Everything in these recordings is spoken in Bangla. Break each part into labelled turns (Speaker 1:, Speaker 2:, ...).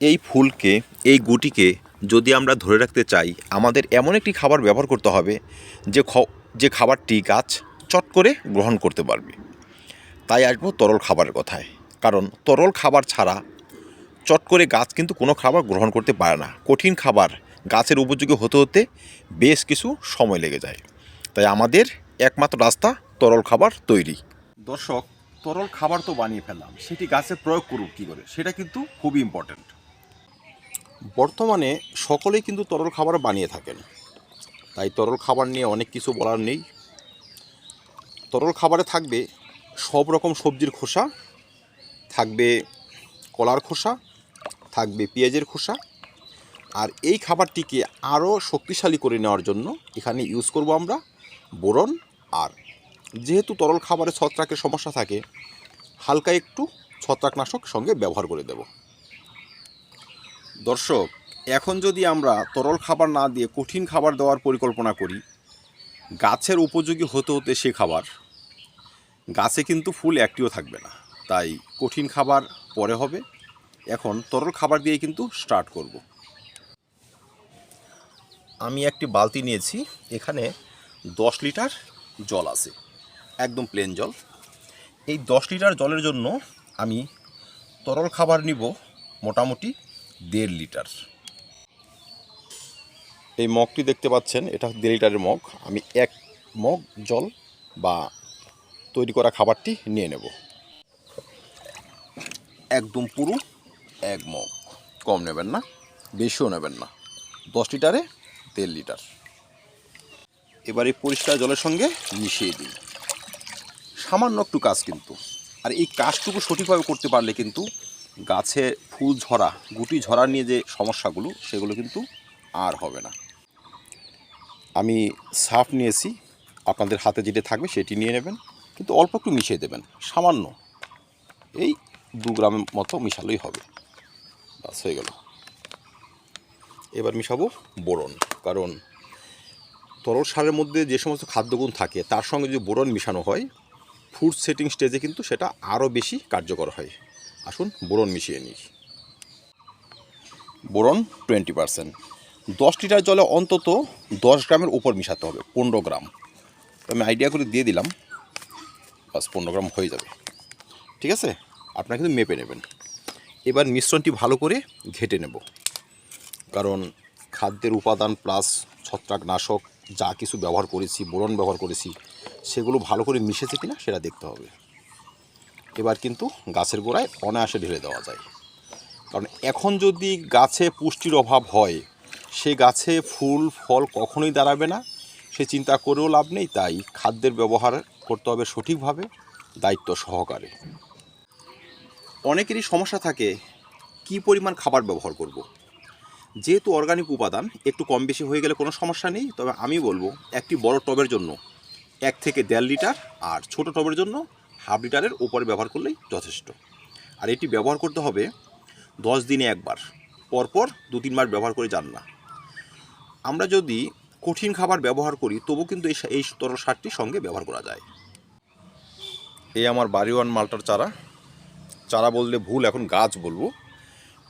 Speaker 1: এই ফুলকে, এই গুটিকে যদি আমরা ধরে রাখতে চাই, আমাদের এমন একটি খাবার ব্যবহার করতে হবে যে খ- যে খাবারটি গাছ চট করে গ্রহণ করতে পারবে। তাই আসব তরল খাবারের কথায়। কারণ তরল খাবার ছাড়া চট করে গাছ কিন্তু কোনো খাবার গ্রহণ করতে পারে না। কঠিন খাবার গাছের উপযোগী হতে হতে বেশ কিছু সময় লেগে যায়। তাই আমাদের একমাত্র রাস্তা তরল খাবার তৈরি। দর্শক, তরল খাবার তো বানিয়ে ফেললাম। সেটি গাছে প্রয়োগ করুক কী করে? সেটা কিন্তু খুবই ইম্পর্ট্যান্ট বর্তমানে সকলেই কিন্তু তরল খাবার বানিয়ে থাকেন। তাই তরল খাবার নিয়ে অনেক কিছু বলার নেই। তরল খাবারে থাকবে সব রকম সবজির খোসা, থাকবে কলার খোসা, থাকবে পেঁয়াজের খোসা। আর এই খাবারটিকে আরও শক্তিশালী করে নেওয়ার জন্য এখানে ইউজ করব আমরা বোরন। আর যেহেতু তরল খাবারে ছত্রাকের সমস্যা থাকে, হালকা একটু ছত্রাকনাশক সঙ্গে ব্যবহার করে দেব। দর্শক, এখন যদি আমরা তরল খাবার না দিয়ে কঠিন খাবার দেওয়ার পরিকল্পনা করি, গাছের উপযোগী হতে হতে সে খাবার, গাছে কিন্তু ফুল একটিও থাকবে না। তাই কঠিন খাবার পরে হবে, এখন তরল খাবার দিয়ে কিন্তু স্টার্ট করব। আমি একটি বালতি নিয়েছি, এখানে দশ লিটার জল আছে, একদম প্লেন জল। এই দশ লিটার জলের জন্য আমি তরল খাবার নিব মোটামুটি দেড় লিটার। এই মগটি দেখতে পাচ্ছেন এটা দেড় লিটারের মগ। আমি এক মগ জল বা তৈরি করা খাবারটি নিয়ে নেব। একদম পুরো এক মগ। কম নেবেন না বেশিও নেবেন না। দশ লিটারে দেড় লিটার। এবার এই পরিষ্কার জলের সঙ্গে মিশিয়ে দিন সামান্য একটু কাজ কিন্তু। আর এই কাজটুকু সঠিকভাবে করতে পারলে কিন্তু গাছে ফুল ঝরা, গুটি ঝরা নিয়ে যে সমস্যাগুলো, সেগুলো কিন্তু আর হবে না। আমি সাফ নিয়েছি, আপনাদের হাতে যেটা থাকবে সেটি নিয়ে নেবেন, কিন্তু অল্প একটু মিশিয়ে দেবেন, সামান্য। এই দু গ্রামের মতো মিশালেই হবে। বাস, হয়ে গেল। এবার মিশাবো বোরন, কারণ তরল সারের মধ্যে যে সমস্ত খাদ্যগুণ থাকে, তার সঙ্গে যদি বোরন মিশানো হয় ফুড সেটিং স্টেজে কিন্তু সেটা আরও বেশি কার্যকর হয়। আসুন বোরন মিশিয়ে নিই। বোরন টোয়েন্টি পারসেন্ট দশ লিটার জলে অন্তত দশ গ্রামের উপর মিশাতে হবে, পনেরো গ্রাম। আমি আইডিয়া করে দিয়ে দিলাম, বাস পনেরো গ্রাম হয়ে যাবে। ঠিক আছে? আপনারা কিন্তু মেপে নেবেন। এবার মিশ্রণটি ভালো করে ঘেটে নেব। কারণ খাদ্যের উপাদান প্লাস ছত্রাকনাশক যা কিছু ব্যবহার করেছি, বোরন ব্যবহার করেছি, সেগুলো ভালো করে মিশেছে কিনা সেটা দেখতে হবে। এবার কিন্তু গাছের গোড়ায় অনায়াসে ঢেলে দেওয়া যায়। কারণ এখন যদি গাছে পুষ্টির অভাব হয়, সে গাছে ফুল, ফল কখনোই দাঁড়াবে না। সে চিন্তা করেও লাভ নেই, তাই খাদ্যের ব্যবহার করতে হবে সঠিকভাবে, দায়িত্ব সহকারে। অনেকেরই সমস্যা থাকে, কি পরিমাণ খাবার ব্যবহার করব। যেহেতু অর্গানিক উপাদান, একটু কম বেশি হয়ে গেলে কোনো সমস্যা নেই, তবে আমি বলব একটি বড় টবের জন্য এক থেকে দেড় লিটার, আর ছোট টবের জন্য হাফ লিটারের উপরে ব্যবহার করলেই যথেষ্ট। আর এটি ব্যবহার করতে হবে দশ দিনে একবার। পরপর দু তিন মাস ব্যবহার করে যান না। আমরা যদি কঠিন খাবার ব্যবহার করি তবু কিন্তু এই এই তরল সারটি সঙ্গে ব্যবহার করা যায়। এই আমার বাড়িওয়ান মালটার চারা। চারা বললে ভুল, এখন গাছ বলব।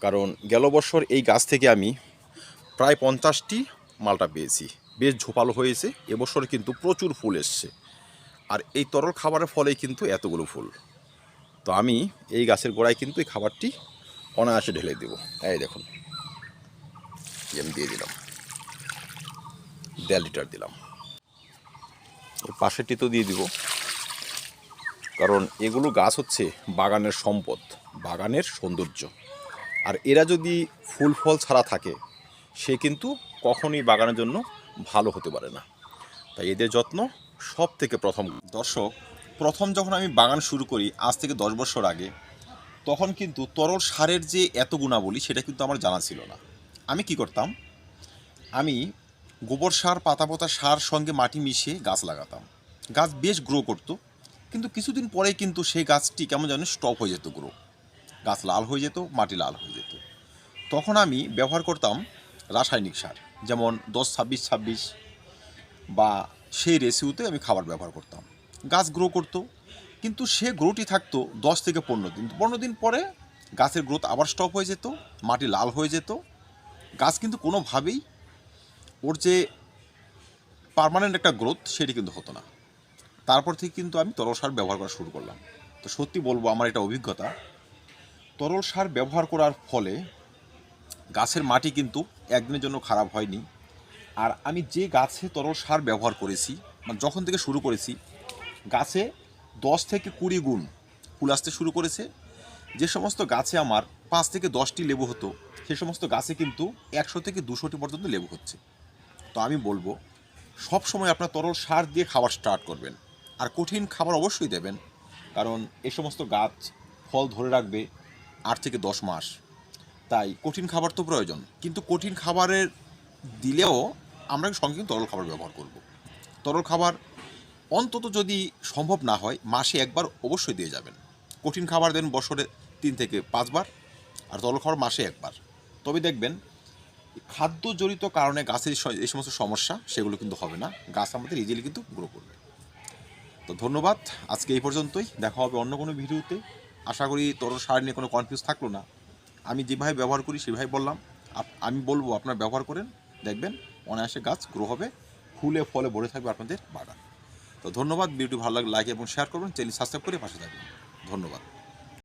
Speaker 1: কারণ গেল বছর এই গাছ থেকে আমি প্রায় পঞ্চাশটি মালটা পেয়েছি। বেশ ঝোপালো হয়েছে। এবছর কিন্তু প্রচুর ফুল এসছে। আর এই তরল খাবারের ফলেই কিন্তু এতগুলো ফুল। তো আমি এই গাছের গোড়ায় কিন্তু এই খাবারটি অনায়াসে ঢেলে দেবো। এই দেখুন আমি দিয়ে দিলাম। দেড় লিটার দিলাম। এর পাশেরটি তো দিয়ে দিব। কারণ এগুলো গাছ হচ্ছে বাগানের সম্পদ, বাগানের সৌন্দর্য। আর এরা যদি ফুল ফল ছাড়া থাকে, সে কিন্তু কখনোই বাগানের জন্য ভালো হতে পারে না। তাই এদের যত্ন সব থেকে প্রথম। দর্শক, প্রথম যখন আমি বাগান শুরু করি, আজ থেকে দশ বছর আগে, তখন কিন্তু তরল সারের যে এত গুণাবলী, সেটা কিন্তু আমার জানা ছিল না। আমি কি করতাম? আমি গোবর সার পাতা পোতা সার সঙ্গে মাটি মিশিয়ে গাছ লাগাতাম। গাছ বেশ গ্রো করতো, কিন্তু কিছুদিন পরে কিন্তু সেই গাছটি কেমন যেন স্টপ হয়ে যেত গ্রো গাছ লাল হয়ে যেত, মাটি লাল হয়ে যেত। তখন আমি ব্যবহার করতাম রাসায়নিক সার, যেমন দশ ছাব্বিশ ছাব্বিশ বা সেই রেসিউতে আমি খাবার ব্যবহার করতাম। গাছ গ্রো করতো, কিন্তু সে গ্রোটি থাকতো দশ থেকে পনেরো দিন। পনেরো দিন পরে গাছের গ্রোথ আবার স্টপ হয়ে যেত, মাটি লাল হয়ে যেত। গাছ কিন্তু কোনোভাবেই ওর যে পার্মানেন্ট একটা গ্রোথ সেটি কিন্তু হতো না। তারপর থেকে কিন্তু আমি তরল সার ব্যবহার করা শুরু করলাম। তো সত্যি বলব আমার এটা অভিজ্ঞতা। তরল সার ব্যবহার করার ফলে গাছের মাটি কিন্তু একদিনের জন্য খারাপ হয়নি। আর আমি যে গাছে তরল সার ব্যবহার করেছি মানে যখন থেকে শুরু করেছি, গাছে দশ থেকে কুড়ি গুণ ফুল আসতে শুরু করেছে। যে সমস্ত গাছে আমার পাঁচ থেকে দশটি লেবু হতো, সে সমস্ত গাছে কিন্তু একশো থেকে দুশোটি পর্যন্ত লেবু হচ্ছে। তো আমি বলব, সব সময় আপনার তরল সার দিয়ে খাবার স্টার্ট করবেন। আর কঠিন খাবার অবশ্যই দেবেন, কারণ এ সমস্ত গাছ ফল ধরে রাখবে আট থেকে দশ মাস। তাই কঠিন খাবার তো প্রয়োজন, কিন্তু কঠিন খাবারের দিলেও আমরা সঙ্গে কিন্তু তরল খাবার ব্যবহার করব। তরল খাবার অন্তত যদি সম্ভব না হয়, মাসে একবার অবশ্যই দিয়ে যাবেন। কঠিন খাবার দেন বছরে তিন থেকে পাঁচবার, আর তরল খাবার মাসে একবার। তবে দেখবেন খাদ্যজনিত কারণে গাছের এই সমস্ত সমস্যা, সেগুলো কিন্তু হবে না। গাছ আমাদের ইজিলি কিন্তু গ্রো করবে। তো ধন্যবাদ। আজকে এই পর্যন্তই। দেখা হবে অন্য কোনো ভিডিওতে। আশা করি তরল সার নিয়ে কোনো কনফিউজ থাকল না। আমি যেভাবে ব্যবহার করি সেভাবে বললাম আমি বলব আপনারা ব্যবহার করেন। দেখবেন অনায়াসে গাছ গ্রো হবে, ফুলে, ফলে ভরে থাকবে আপনাদের বাগান। তো ধন্যবাদ ভিডিও ভালো লাগলে লাইক এবং শেয়ার করবেন চ্যানেল সাবস্ক্রাইব করে পাশে থাকবেন। ধন্যবাদ।